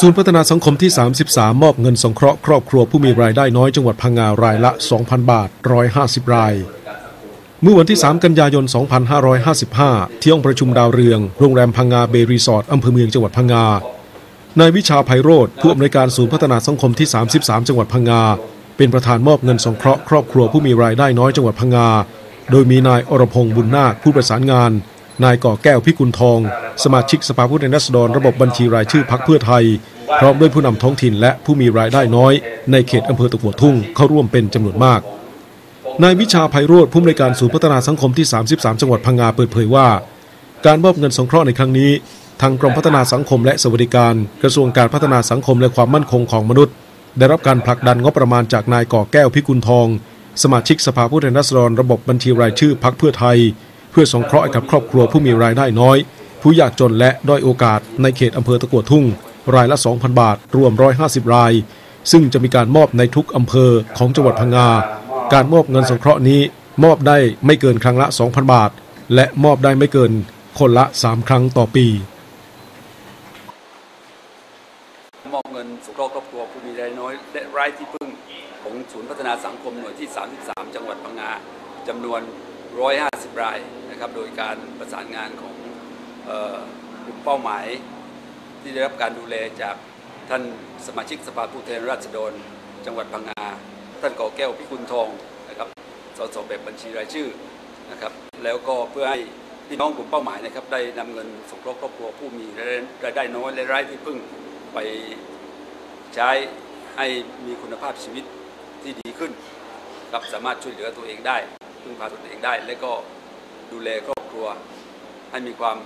ศูนย์พัฒนาสังคมที่ 33 มอบเงินสงเคราะห์ครอบครัวผู้มีรายได้น้อยจังหวัดพังงารายละ 2,000 บาท 150 ราย เมื่อวันที่ 3 กันยายน 2555 ที่ห้องประชุมดาวเรือง โรงแรมพังงาเบรีสอร์ทอำเภอเมืองจังหวัดพังงานายวิชาไพโรธผู้อำนวยการศูนย์พัฒนาสังคมที่ 33 จังหวัดพังงา เป็นประธานมอบเงินสงเคราะห์ครอบครัวผู้มีรายได้น้อยจังหวัดพังงา โดยมีนายอรพงษ์บุญนาคผู้ประสานงาน นายก่อแก้วพิกุลทอง สมาชิกสภาผู้แทนราษฎรระบบบัญชีรายชื่อพักเพื่อไทย พร้อมด้วยผู้นำท้องถิ่นและผู้มีรายได้น้อย ในเขตอำเภอตะกัวทุ่งเข้าร่วมเป็นจำนวนมาก นายวิชาไพโรธผู้อำนวยการศูนย์พัฒนาสังคมที่ 33 จังหวัดพังงาเปิดเผยว่า การมอบเงินสงเคราะห์ในครั้งนี้ ทางกรมพัฒนาสังคมและสวัสดิการ กระทรวงการพัฒนาสังคมและความมั่นคงของมนุษย์ ได้รับการผลักดันงบประมาณจากนายก่อแก้วพิกุลทอง สมาชิกสภาผู้แทนราษฎรระบบบัญชีรายชื่อพักเพื่อไทย พื่อสงเคราะห์กับครอบครัวผู้มีรายได้น้อย ผู้ยากจนและด้อยโอกาสในเขตอำเภอตะกัวทุ่ง รายละ 2,000 บาท รวม 150 ราย ซึ่งจะมีการมอบในทุกอำเภอของจังหวัดพังงา การมอบเงินสงเคราะห์นี้ มอบได้ไม่เกินครั้งละ 2,000 บาท และมอบได้ไม่เกินคนละ 3 ครั้งต่อปี มอบเงินสงเคราะห์ครอบครัวผู้มีรายน้อยและไร้ที่พึ่งของศูนย์พัฒนาสังคมหน่วยที่ 33 จังหวัดพังงาจำนวน 150 ราย นะครับโดยการประสานงานของกลุ่มเป้าหมาย ที่ได้รับการดูแลจากท่านสมาชิกสภาผู้แทนราษฎร จังหวัดพังงา ท่านก่อแก้วพิกุลทองนะครับสสแบบบัญชีรายชื่อนะครับแล้วก็เพื่อให้พี่น้องกลุ่มเป้าหมายนะครับได้นำเงินสงเคราะห์ครอบครัวผู้มีรายได้น้อยและไร้ที่พึ่งไปใช้ให้มีคุณภาพชีวิตที่ดีขึ้นครับสามารถช่วยเหลือตัวเองได้พึ่งพาตัวเองได้ และก็ ดูแลครอบครัวให้มีความ